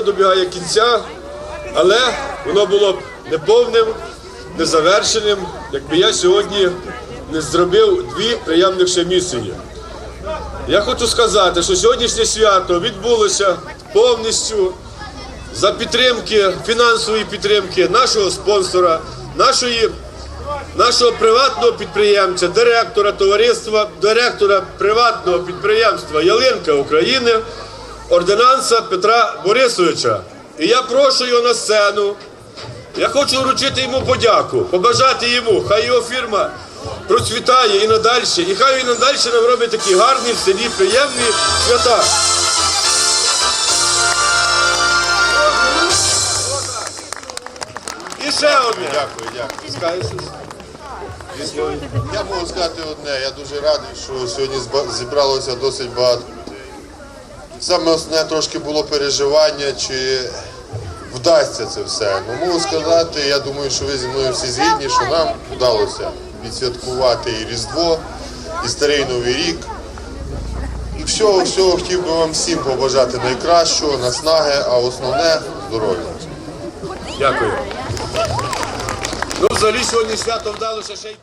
свято добігає кінця, але воно було б неповним, незавершеним, якби я сьогодні не зробив дві приємних ще місії. Я хочу сказати, що сьогоднішнє свято відбулося повністю за підтримки, фінансової підтримки нашого спонсора, нашої, нашого приватного підприємця, директора товариства, директора приватного підприємства Ялинка України, ординанса Петра Борисовича. І я прошу його на сцену. Я хочу вручити йому подяку, побажати йому, хай його фірма процвітає і надалі, і хай він надалі нам робить такі гарні в селі приємні свята. І ще одне. Дякую, дякую. Скажеш? Я можу сказати одне, я дуже радий, що сьогодні зібралося досить багато. Саме основне трошки було переживання, чи вдасться це все. Ну можу сказати, я думаю, що ви зі мною всі згідні, що нам вдалося відсвяткувати і Різдво, і Старий Новий рік. І всього, всього хотів би вам всім побажати найкращого, наснаги, а основне здоров'я. Дякую. Ну, взагалі сьогодні свято вдалося ще й.